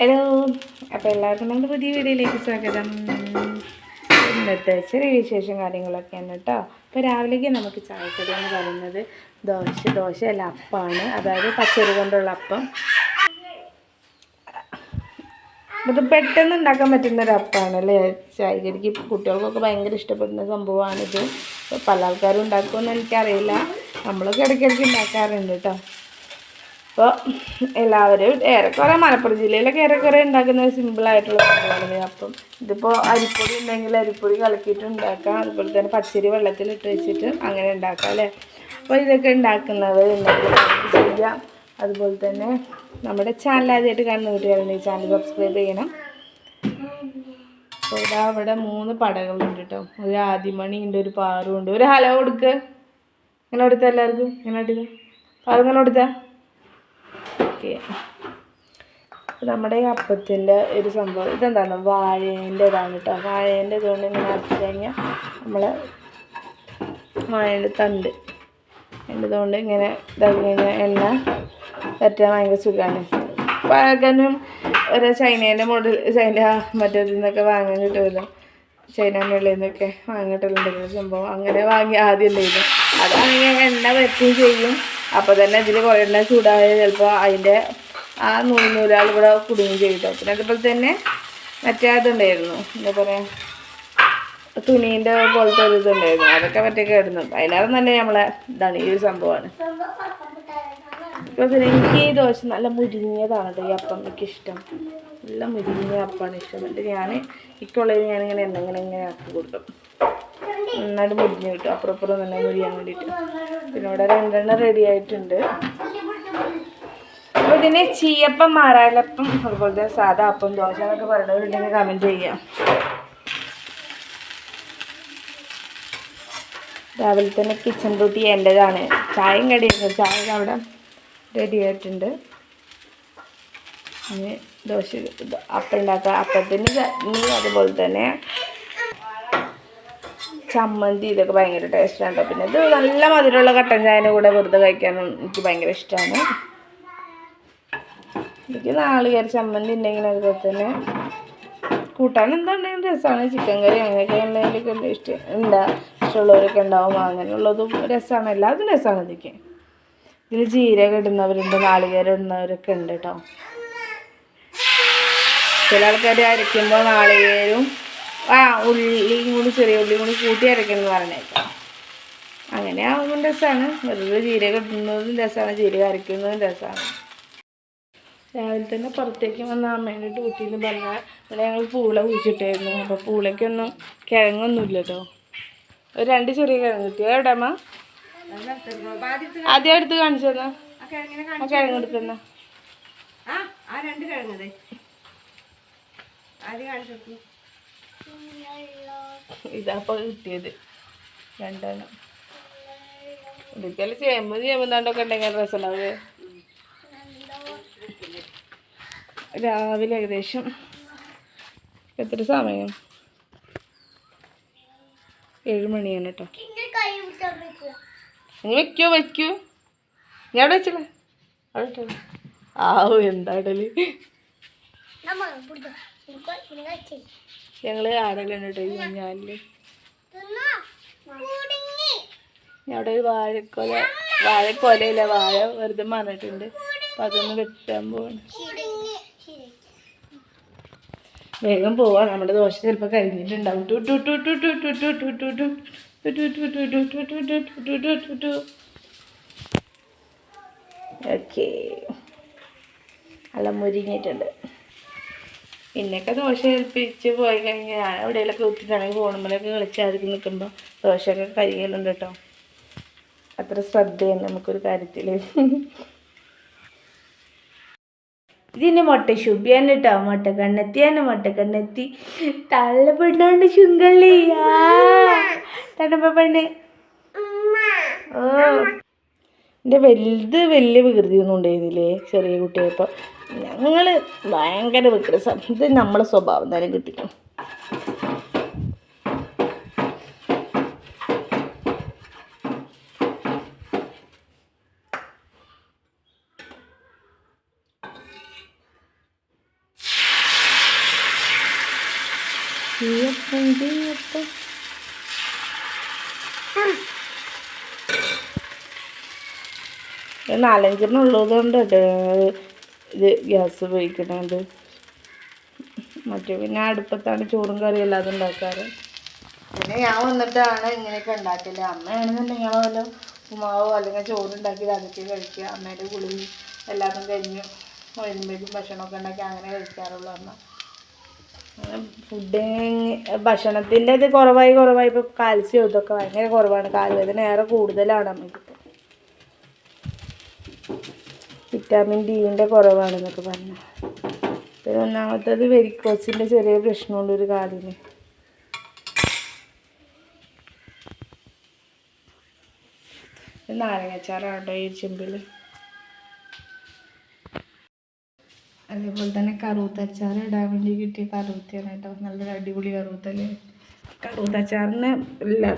Hello അപ്പോൾ എല്ലാവർക്കും നമ്മുടെ പുതിയ വീഡിയോയിലേക്ക് സ്വാഗതം. ഇന്നത്തെ ചെറിയ വിശേഷം കാര്യങ്ങളൊക്കെയാണ് കേട്ടോ. അപ്പോൾ രാവിലേക്ക് നമുക്ക് ചായക്കടി എന്ന് പറയുന്നത് ദോശ ദോശ അല്ല അപ്പമാണ് അതായത് പച്ചരി കൊണ്ടുള്ള അപ്പം. ഇത് പെട്ടെന്ന് ഉണ്ടാക്കാൻ പറ്റുന്ന ഒരു അപ്പമാണ് അല്ലേ? ചായക്കടിക്ക് കുട്ടികൾക്കൊക്കെ ഭയങ്കര ഇഷ്ടപ്പെടുന്ന സംഭവമാണിത്. പല ആൾക്കാരും ഉണ്ടാക്കുമെന്ന് എനിക്കറിയില്ല. നമ്മളൊക്കെ ഇടയ്ക്കിടയ്ക്ക് ഉണ്ടാക്കാറുണ്ട് കേട്ടോ. അപ്പോൾ എല്ലാവരും ഏറെക്കുറെ മലപ്പുറം ജില്ലയിലൊക്കെ ഏറെക്കുറെ ഉണ്ടാക്കുന്ന സിമ്പിളായിട്ടുള്ള സംഭവമാണ് അപ്പം ഇതിപ്പോൾ അരിപ്പൊടി ഉണ്ടെങ്കിൽ അരിപ്പൊടി കലക്കിയിട്ട് ഉണ്ടാക്കാം. അതുപോലെ തന്നെ പച്ചരി വെള്ളത്തിലിട്ട് വെച്ചിട്ട് അങ്ങനെ ഉണ്ടാക്കാം അല്ലേ? അപ്പോൾ ഇതൊക്കെ ഉണ്ടാക്കുന്നത് ചെയ്യാം അതുപോലെ തന്നെ നമ്മുടെ ചാനൽ ആദ്യമായിട്ട് കാണുന്ന കുട്ടികളുണ്ടെങ്കിൽ ചാനൽ സബ്സ്ക്രൈബ് ചെയ്യണം. അപ്പോൾ ഇതാ അവിടെ മൂന്ന് പടകളുണ്ട് കേട്ടോ ഒരു ആദിമണി ഉണ്ട് ഒരു പാറുണ്ട്. ഒരു ഹലോ കൊടുക്ക്. ഇങ്ങനെ കൊടുത്ത എല്ലാവർക്കും? ഇങ്ങനെ കൊടുക്കുക പാറു ഇങ്ങനെ കൊടുത്ത? ഓക്കെ നമ്മുടെ ഈ അപ്പത്തിന്റെ ഒരു സംഭവം. ഇതെന്താണ്? വാഴേന്റെ ഇതാണ് കേട്ടോ വാഴേന്റെ ഇതുകൊണ്ട് ഇങ്ങനെ അരച്ച് കഴിഞ്ഞാൽ നമ്മൾ വാഴേന്റെ തണ്ട്. ഇതുകൊണ്ട് ഇങ്ങനെ ഇതാക്കി കഴിഞ്ഞാൽ എണ്ണ പറ്റാൻ ഭയങ്കര സുഖമാണ് വാങ്ങാനും ഒരു ചൈനേന്റെ മോഡൽ ചൈന മറ്റേതിൽ നിന്നൊക്കെ വാങ്ങാൻ കിട്ടുമല്ലോ. ചൈന മേളയിൽ നിന്നൊക്കെ വാങ്ങാൻ കിട്ടലുണ്ടെങ്കിൽ സംഭവം. അങ്ങനെ വാങ്ങി ആദ്യം ഉണ്ടായിരുന്നു അതാണെങ്കിൽ എണ്ണ പറ്റുകയും ചെയ്യും. അപ്പോൾ തന്നെ ഇതിൽ കുറേ എണ്ണ ചൂടായ ചിലപ്പോൾ അതിന്റെ ആ നൂൽ നൂലാൾ ഇവിടെ കുടുങ്ങുകയും ചെയ്തു പിന്നെ അതുപോലെ തന്നെ മറ്റേ അതുണ്ടായിരുന്നു. എന്താ പറയുക തുണീന്റെ പോലത്തെ ഒരു ഇതുണ്ടായിരുന്നു. അതൊക്കെ മറ്റേ കേടുന്നു. അതിനകത്ത് തന്നെ നമ്മളെ ഇതാണ് ഈ ഒരു സംഭവമാണ്. എനിക്ക് ഈ ദോശ നല്ല മുരിങ്ങിയതാണ് ഈ അപ്പം എനിക്ക് ഇഷ്ടം. നല്ല മുരിങ്ങിയ അപ്പമാണ് ഇഷ്ടം. എന്നിട്ട് ഞാൻ ഇക്കുള്ളത് ഞാനിങ്ങനെ എന്തെങ്കിലും ഇങ്ങനെ ആക്കി കൊടുക്കും. നന്നായിട്ട് മുരിഞ്ഞ് കിട്ടും. അപ്പുറം അപ്പുറം തന്നെ മുരിയാൻ വേണ്ടിയിട്ട്. പിന്നെ ഇവിടെ രണ്ടെണ്ണം റെഡി ആയിട്ടുണ്ട്. അപ്പോൾ ഇതിന് ചീയപ്പം മാറാലപ്പം അതുപോലെ തന്നെ സാധാ അപ്പം ദോശ എന്നൊക്കെ പറയുന്നവരുണ്ടെങ്കിൽ കമന്റ് ചെയ്യാം. രാവിലെ തന്നെ കിച്ചൺ ഡ്യൂട്ടി എന്റെതാണ് ചായയും കടിയുണ്ട് ചായ അവിടെ റെഡി ആയിട്ടുണ്ട്. ഇനി ദോശ അപ്പം ഉണ്ടാക്കുക അപ്പത്തിന് അതുപോലെ തന്നെ ചമ്മന്തി ഇതൊക്കെ ഭയങ്കര ടേസ്റ്റാണ് കേട്ടോ പിന്നെ ഇത് നല്ല മധുരമുള്ള കട്ടൻ ചായന്റെ കൂടെ വെറുതെ കഴിക്കാനും എനിക്ക് ഭയങ്കര ഇഷ്ടമാണ് എനിക്ക് നാളികേര ചമ്മന്തി ഉണ്ടെങ്കിൽ അതുപോലെ തന്നെ കൂട്ടാൻ എന്താണെങ്കിലും രസമാണ്. ചിക്കൻ കറി അങ്ങനെയൊക്കെ ഉണ്ടെങ്കിലൊക്കെ ഇഷ്ടം ഉണ്ടാ ഇഷ്ടമുള്ളവരൊക്കെ ഉണ്ടാവും. അങ്ങനെയുള്ളതും രസമാണ്. എല്ലാതും രസമാണ് ഇതൊക്കെ. ഇതിൽ ജീരകം ഇടുന്നവരുണ്ട് നാളികേരം ഇടുന്നവരൊക്കെ ഉണ്ട് കേട്ടോ ചില ആൾക്കാർ അരയ്ക്കുമ്പോൾ നാളികേരും ആ ഉള്ളിയും കൂടി ചെറിയ ഉള്ളിയും കൂടി കൂട്ടി എന്ന് പറഞ്ഞേക്കാം. അങ്ങനെ ആകുമ്പോൾ രസമാണ് വെറുതെ ജീരകം ഇടുന്നതും രസമാണ് ജീരകം അരയ്ക്കുന്നതും രസമാണ് രാവിലെ തന്നെ പുറത്തേക്ക് വന്ന അമ്മേന്റെ ഡ്യൂട്ടിയിൽ പറഞ്ഞാൽ ഇവിടെ ഞങ്ങൾ പൂള കുഴിച്ചിട്ടായിരുന്നു. അപ്പോൾ പൂളയ്ക്കൊന്നും കിഴങ്ങൊന്നുമില്ല കേട്ടോ ഒരു രണ്ട് ചെറിയ കിഴങ്ങ് കിട്ടിയോ? എവിടെ അമ്മ? ആദ്യം എടുത്ത് കാണിച്ചു തന്നാ ആ കിഴങ്ങ് എടുക്കുന്ന ആ രണ്ട് കിഴങ്ങ് ആദ്യം കാണിച്ചു ഇതാപ്പോൾ കിട്ടിയത്. രണ്ടെണ്ണം. ഒരിക്കലും ചേമ്പ് ചേമ്പുന്നാണ്ടൊക്കെ ഉണ്ടെങ്കിൽ രസമുണ്ടാവേ രാവിലെ ഏകദേശം എത്ര സമയം? ഏഴ് മണിയാണ് കേട്ടോ നീ വെക്കോ വെക്കൂ. ഞാൻ അവിടെ വെച്ചില്ല അവിടെ. ആവു എന്താ ഇടൽ? ഞങ്ങൾ ആടലാണ് കേട്ടോ ഈ അവിടെ ഒരു വാഴക്കൊല വാഴക്കൊലയില്ല വാഴ വെറുതെ മറിഞ്ഞിട്ടുണ്ട് അപ്പൊ അതൊന്ന് വെട്ടാൻ പോവാണ് വേഗം പോവാ നമ്മുടെ ദോശ ചിലപ്പോൾ കഴിഞ്ഞിട്ടുണ്ടാവും അല്ല നല്ല പിന്നെയൊക്കെ ദോശ ഏൽപ്പിച്ച് പോയി കഴിഞ്ഞാൽ ഞാൻ എവിടെയെങ്കിലൊക്കെ കുത്തിട്ടാണെങ്കിൽ ഫോണുമ്പോഴൊക്കെ കളിച്ചായിരിക്കും നിൽക്കുമ്പോൾ ദോശയൊക്കെ കരിയലുണ്ട് കേട്ടോ അത്ര ശ്രദ്ധയാണ് നമുക്കൊരു കാര്യത്തിൽ ഇതിന്റെ മുട്ട ശുഭിയാണ് കേട്ടോ മുട്ട കണ്ണെത്തിയാണ് മുട്ട കണ്ണെത്തി. തള്ളപ്പെണ്ണോണ്ട് ശുങ്കള്ളി തണുപ്പ പെണ്ണ്. ഓ. എന്റെ വലുത് വലിയ വികൃതിയൊന്നും ഉണ്ടായിരുന്നില്ലേ ചെറിയ കുട്ടിയപ്പോൾ ഞങ്ങൾ ഭയങ്കര വിക്രസ ഇത് നമ്മളെ സ്വഭാവം തന്നെ കിട്ടിക്കും തീയപ്പം തീയപ്പം. നാലഞ്ചെണ്ണം ഉള്ളതുകൊണ്ട് ഇത് ഗ്യാസ് ഉപയോഗിക്കുന്നുണ്ട്. മറ്റേ പിന്നെ അടുപ്പത്താണ് ചോറും കറിയും അല്ലാതെ ഉണ്ടാക്കാറ്. പിന്നെ ഞാൻ വന്നിട്ടാണ് ഇങ്ങനെയൊക്കെ ഉണ്ടാക്കൽ. അമ്മയാണെന്നുണ്ടെങ്കിൽ വല്ല ഉമാവോ അല്ലെങ്കിൽ ചോറുണ്ടാക്കി അതൊക്കെ കഴിക്കുക. അമ്മേന്റെ ഗുളി എല്ലാതും കഴിഞ്ഞ് വരുമ്പോഴേക്കും ഭക്ഷണമൊക്കെ ഉണ്ടാക്കി അങ്ങനെ കഴിക്കാറുള്ളൂ അമ്മ. ഫുഡ് ഭക്ഷണത്തിന്റെ ഇത് കുറവായി കുറവായി. ഇപ്പോൾ കാൽസ്യം ഇതൊക്കെ ഭയങ്കര കുറവാണ്. കാൽവേദന ഏറെ കൂടുതലാണ് അമ്മയ്ക്ക് വിറ്റാമിൻ ഡിന്റെ കുറവാണെന്നൊക്കെ പറഞ്ഞു. പിന്നെ ഒന്നാമത്തത് വെരിക്കോസിന്റെ ചെറിയ പ്രശ്നമുണ്ട് ഒരു കാലിന് ഇത് നാരങ്ങച്ചാറാണ് ഈ ചെമ്പിൽ? അതേപോലെ തന്നെ കറുത്തച്ചാർ ഇടാൻ വേണ്ടി കിട്ടിയ കറുത്തയാണ് കേട്ടോ. നല്ലൊരു അടിപൊളി കറുത്തല്ലേ കറുത്തച്ചാറിന്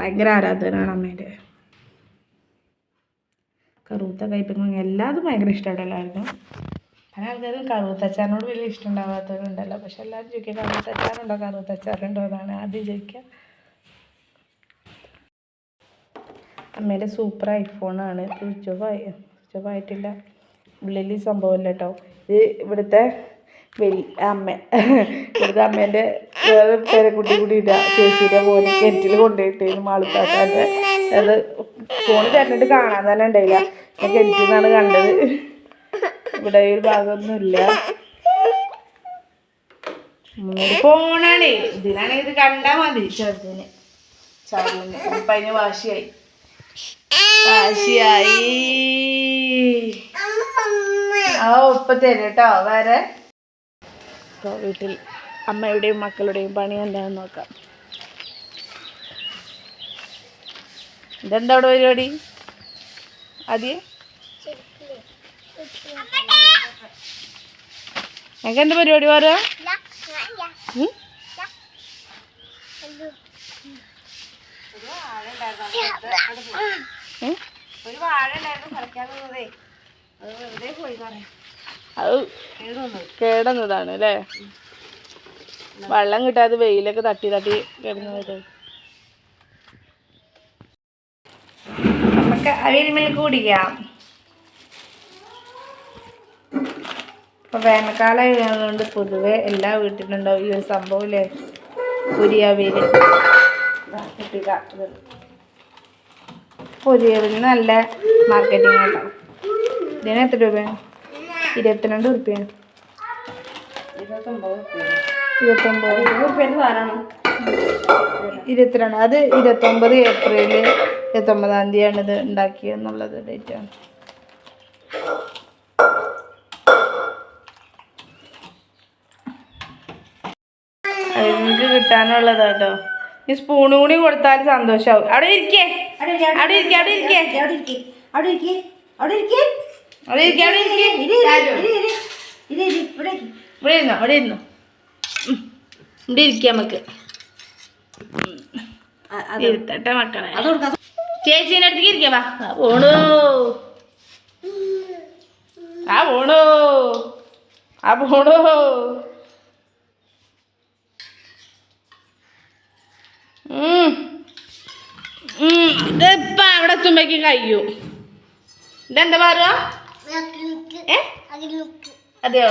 ഭയങ്കര ആരാധനയാണ് അമ്മേന്റെ. കറുത്ത കയ്പങ്ങ എല്ലാതും ഭയങ്കര ഇഷ്ടമാണ് പല ആൾക്കാരും കറുത്തച്ചാറിനോട് വലിയ ഇഷ്ടം ഉണ്ടാവാത്തവരുണ്ടല്ലോ. പക്ഷെ എല്ലാവരും ചോദിക്കുക കറുത്തച്ചാറുണ്ടോ? കറുത്തച്ചാറുണ്ടോ എന്നാണ് ആദ്യം ചോദിക്കുക. അമ്മേന്റെ സൂപ്പർ ഐഫോണാണ് സ്വിച്ച് ഓഫ് ആയി സ്വിച്ച് ഓഫ് ആയിട്ടില്ല ഉള്ളിൽ സംഭവമില്ല കേട്ടോ. ഇത് ഇവിടുത്തെ വലിയ അമ്മ ഇവിടുത്തെ അമ്മേന്റെ വേറെ പേരക്കുട്ടി കൂടി ഇടുക ചേച്ചിയുടെ പോലെ കെറ്റിൽ കൊണ്ടുപോയിട്ട് മാളിത്താത്താന്റെ അത് ഫോൺ തരണിട്ട് കാണാൻ തന്നെ ഉണ്ടായില്ല. ഞാൻ കണ്ടത്. ഇവിടെ ഒരു ഭാഗമൊന്നുമില്ല ഫോണാണേ ഇതിനാണെങ്കിൽ ഇത് കണ്ടാ മതി. ചെറുതിന്. ചാർലിന്. വാശിയായി. വാശിയായി. ആ ഉപ്പ തരും കേട്ടോ. വേറെ വീട്ടിൽ അമ്മയുടെയും മക്കളുടെയും പണി എന്താണെന്ന് നോക്കാം. ഇതെന്താ അവിടെ പരിപാടി? ആദ്യം? ഞങ്ങൾക്ക് എന്താ പരിപാടി പറയാ? ഒരു വാഴ ഉണ്ടായിരുന്നു അത് വെറുതെ പോയി പറയാം. അത് കേടുന്നതാണ് അല്ലേ? വെള്ളം കിട്ടാതെ വെയിലൊക്കെ തട്ടി തട്ടി കിടന്നത് നമുക്ക് അവിയൽ മിൽക്ക് കുടിക്കാം. ഇപ്പൊ വേനൽക്കാലം ആയതുകൊണ്ട് പൊതുവെ എല്ലാ വീട്ടിലും ഉണ്ടാവും ഈ ഒരു സംഭവം അല്ലേ പൊരി കിട്ടുക പൊരിയവിന് നല്ല മാർക്കറ്റിംഗ് ഉണ്ടാവും ഇതിന് എത്ര രൂപയാണ്? ഇരുപത്തിരണ്ട് റുപ്യാണ് ഇരുപത്തൊമ്പത് ഇരുപത്തിരണ്ട്. അത് ഇരുപത്തൊമ്പത് ഏപ്രിൽ ഇരുപത്തൊമ്പതാം തീയതിയാണ് ഇത് ഉണ്ടാക്കിയെന്നുള്ളത് ഡേറ്റാണ് ആണ്. നിങ്ങൾക്ക് കിട്ടാനുള്ളത് കേട്ടോ. ഈ സ്പൂണും കൂടി കൊടുത്താൽ സന്തോഷമാവും അവിടെ ഇരിക്കേ. അവിടെ ഇരിക്കേ അവിടെ ഇരിക്കേ അവിടെ ഇരിക്കേ. അവിടെ ഇരിക്കേ അവിടെ ഇരിക്കേ അവിടെ അവിടെ ഇവിടെ ഇരി. ഇവിടെ ഇരുന്നോ ഇരുന്നോ. ഇവിടെ ഇരിക്കാം നമുക്ക്. ഇരുത്തട്ടെ മക്കളെ. ചേച്ചീന്റെ അടുത്തേക്ക് ഇരിക്കാം വാ. പോണു. ആ പോണു. ആ പോണു. ഇതിപ്പോ അവിടെ എത്തുമ്പോഴേക്കും കഴിയൂ. ഇതെന്താ പറയുക അതെയോ?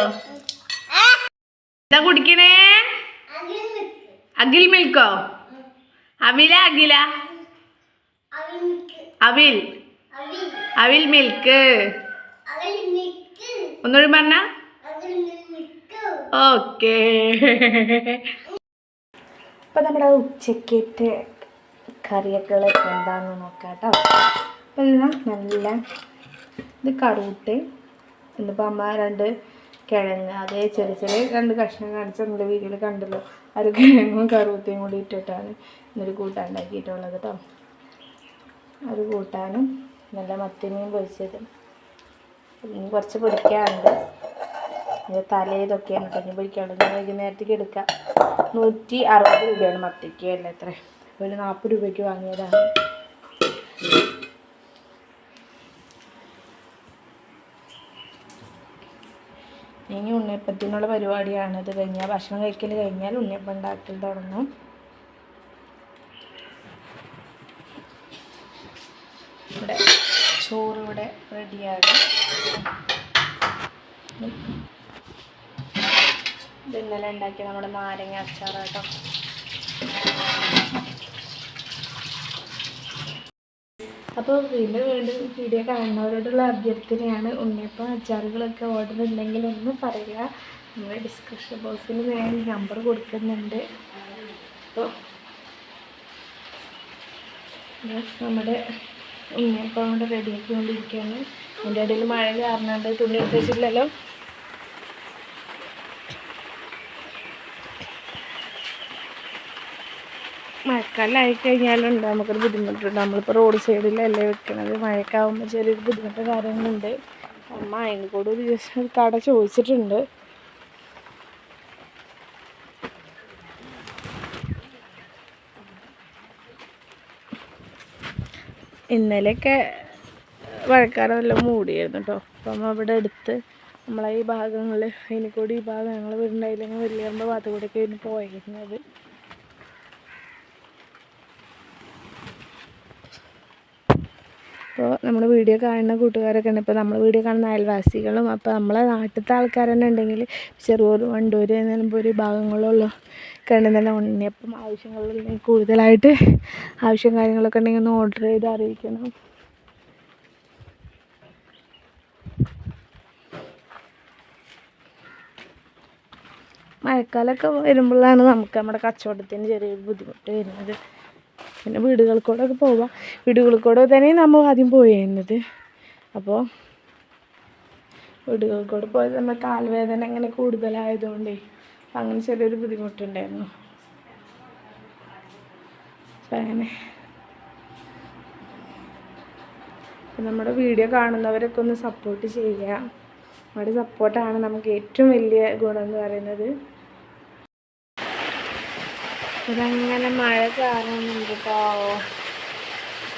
എന്താ കുടിക്കണേ. അഖിൽ മിൽക്കോ? അമില അഖില. അവിൽ. അവിൽ മിൽക്ക് ഒന്നുകൂടി പറഞ്ഞ? ഓക്കെ. അപ്പം നമ്മുടെ ഉച്ചക്കേറ്റ് കറിയൊക്കെ എന്താണെന്ന് നോക്കാട്ടോ. കേട്ടോ നല്ല ഇത് കറൂട്ട് ഇന്നിപ്പോൾ അമ്മ രണ്ട് കിഴങ്ങ് അതേ ചെറിയ ചെറിയ രണ്ട് കഷ്ണം കാണിച്ച നമ്മുടെ വീട്ടിൽ കണ്ടല്ലോ. അത് കിഴങ്ങും കറുത്തയും കൂടി ഇട്ടിട്ടാണ് ഇന്നൊരു കൂട്ടാൻ ഉണ്ടാക്കിയിട്ടുള്ളത് കേട്ടോ. ഒരു കൂട്ടാനും നല്ല മത്തിമീൻ പൊരിച്ചത്. ഇനി കുറച്ച് പൊരിക്കാനുണ്ട്. തലേതൊക്കെയാണ് ഇനി പൊരിക്കാനുള്ളത് ഞാൻ വൈകുന്നേരത്തേക്ക് എടുക്കാം. നൂറ്റി അറുപത് രൂപയാണ് മത്തിക്ക് അല്ല എത്ര? ഒരു നാൽപ്പത് രൂപയ്ക്ക് വാങ്ങിയതാണ്. ഇനി ഉണ്ണിയപ്പത്തിനുള്ള പരിപാടിയാണ് ഇത് കഴിഞ്ഞാൽ ഭക്ഷണം കഴിക്കൽ കഴിഞ്ഞാൽ ഉണ്ണിയപ്പം ഉണ്ടാക്കൽ തുടങ്ങും. ഇവിടെ ചോറ് ഇവിടെ റെഡിയാകും ഇത് ഇന്നലെ ഉണ്ടാക്കിയ നമ്മുടെ നാരങ്ങ അച്ചാറാട്ടോ അപ്പോൾ വീണ്ടും വീണ്ടും വീഡിയോ കാണുന്നവരോടുള്ള അഭ്യർത്ഥനയാണ് ഉണ്ണിയപ്പം അച്ചാറുകളൊക്കെ ഓർഡർ ഉണ്ടെങ്കിൽ ഒന്ന് പറയുക. നമ്മൾ ഡിസ്ക്രിപ്ഷൻ ബോക്സിൽ ഞാൻ നമ്പർ കൊടുക്കുന്നുണ്ട്. അപ്പോൾ നമ്മുടെ ഉണ്ണിയപ്പം കൊണ്ട് റെഡിയാക്കിക്കൊണ്ടിരിക്കുകയാണ്. അതിന്റെ ഇടയിൽ മഴ കാരണമുണ്ട് തുണി എടുത്ത് വെച്ചിട്ടില്ലല്ലോ. മഴക്കാലമായി കഴിഞ്ഞാലുണ്ട് നമുക്കൊരു ബുദ്ധിമുട്ടുണ്ട്. നമ്മളിപ്പോൾ റോഡ് സൈഡിലല്ലേ വെക്കണത്. മഴക്കാവുമ്പോൾ ചെറിയൊരു ബുദ്ധിമുട്ട് കാര്യങ്ങളുണ്ട്. അമ്മ അതിനോട് ഒരു ദിവസം കട ചോദിച്ചിട്ടുണ്ട്. ഇന്നലെയൊക്കെ മഴക്കാലം നല്ല മൂടിയായിരുന്നു കേട്ടോ അപ്പം അവിടെ അടുത്ത് നമ്മളെ ഈ ഭാഗങ്ങളിൽ അതിനെക്കൂടി കൂടി ഈ ഭാഗം ഞങ്ങൾ വീടുണ്ടായില്ലെങ്കിൽ വലിയ ഭാഗത്തു കൂടെയൊക്കെ ആയിരുന്നു പോയിരുന്നത് അപ്പോൾ നമ്മൾ വീഡിയോ കാണുന്ന കൂട്ടുകാരൊക്കെ ഉണ്ട് ഇപ്പോൾ നമ്മൾ വീഡിയോ കാണുന്ന അയൽവാസികളും അപ്പോൾ നമ്മളെ നാട്ടിലത്തെ ആൾക്കാർ തന്നെ ഉണ്ടെങ്കിൽ ചെറുപൂർ വണ്ടൂർ നിലമ്പൂർ ഭാഗങ്ങളിലുള്ള കണ്ടെന്നല്ല ഉണ്ണിയപ്പം ആവശ്യങ്ങളിൽ കൂടുതലായിട്ട് ആവശ്യം കാര്യങ്ങളൊക്കെ ഉണ്ടെങ്കിൽ ഒന്ന് ഓർഡർ ചെയ്ത് അറിയിക്കണം. മഴക്കാലമൊക്കെ വരുമ്പോഴാണ് നമുക്ക് നമ്മുടെ കച്ചവടത്തിന് ചെറിയൊരു ബുദ്ധിമുട്ട് വരുന്നത്. പിന്നെ വീടുകളിൽ കൂടെ ഒക്കെ പോവാം. വീടുകളിൽ കൂടെ തന്നെ നമ്മൾ ആദ്യം പോയിരുന്നത് അപ്പോൾ വീടുകളിൽ കൂടെ പോയത് നമ്മൾ കാൽവേദന അങ്ങനെ കൂടുതലായതുകൊണ്ടേ അങ്ങനെ ചെറിയൊരു ബുദ്ധിമുട്ടുണ്ടായിരുന്നു. അങ്ങനെ. നമ്മുടെ വീഡിയോ കാണുന്നവരൊക്കെ ഒന്ന് സപ്പോർട്ട് ചെയ്യുക. നമ്മുടെ സപ്പോർട്ടാണ് നമുക്ക് ഏറ്റവും വലിയ ഗുണം എന്ന് പറയുന്നത്. ഇതങ്ങനെ മഴ ചാറുന്നുണ്ട് കേട്ടോ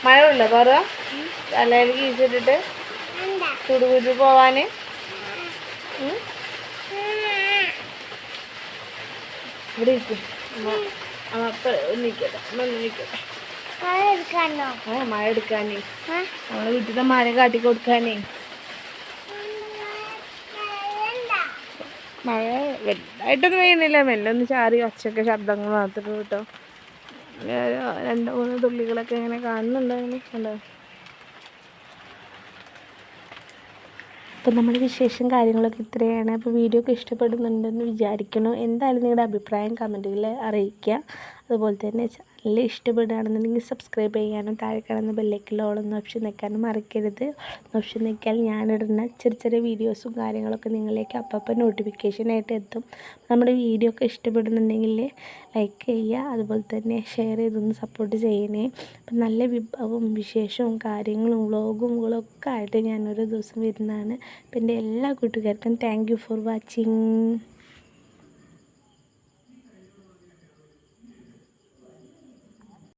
മഴ ഉള്ള പറ? തലയിൽ കീച്ചിട്ടിട്ട്? ചുടുകുരു പോവാന്? ഇവിടെ ഇരിക്കും. നിൽക്കട്ടെ നിൽക്കട്ടെ മഴ എടുക്കാനേ? നമ്മളെ വീട്ടിലെ മഴ കാട്ടി കൊടുക്കാനേ മഴ വലുതായിട്ടൊന്നും പെയ്യുന്നില്ല. മെല്ലെ ഒന്ന് ചാറി ഒച്ചയൊക്കെ ശബ്ദങ്ങൾ മാത്രമേ കേട്ടോ. രണ്ട് മൂന്ന് തുള്ളികളൊക്കെ ഇങ്ങനെ കാണുന്നുണ്ടായിരുന്നു. കണ്ടോ? അപ്പം നമ്മുടെ വിശേഷം കാര്യങ്ങളൊക്കെ ഇത്രയാണ്. അപ്പോൾ വീഡിയോ ഒക്കെ ഇഷ്ടപ്പെടുന്നുണ്ടെന്ന് വിചാരിക്കുന്നു. എന്തായാലും നിങ്ങളുടെ അഭിപ്രായം കമന്റുകളിൽ അറിയിക്കുക. അതുപോലെ തന്നെ ചാനൽ ഇഷ്ടപ്പെടുകയാണെന്നുണ്ടെങ്കിൽ സബ്സ്ക്രൈബ് ചെയ്യാനും താഴെ കാണുന്ന ബെല്ലൈക്കിൽ ഓളെന്ന ഓപ്ഷൻ നിൽക്കാനും മറക്കരുത്. ഓപ്ഷൻ നിൽക്കാൻ ഞാനിടുന്ന ചെറിയ ചെറിയ വീഡിയോസും കാര്യങ്ങളൊക്കെ നിങ്ങളിലേക്ക് അപ്പം നോട്ടിഫിക്കേഷനായിട്ട് എത്തും. നമ്മുടെ വീഡിയോ ഒക്കെ ഇഷ്ടപ്പെടുന്നുണ്ടെങ്കിൽ ലൈക്ക് ചെയ്യുക. അതുപോലെ തന്നെ ഷെയർ ചെയ്തൊന്ന് സപ്പോർട്ട് ചെയ്യണേ. അപ്പം നല്ല വിഭവവും വിശേഷവും കാര്യങ്ങളും വ്ളോഗും ഒക്കെ ആയിട്ട് ഞാനൊരു ദിവസം വരുന്നതാണ്. അപ്പം എന്റെ എല്ലാ കൂട്ടുകാർക്കും താങ്ക് ഫോർ വാച്ചിങ്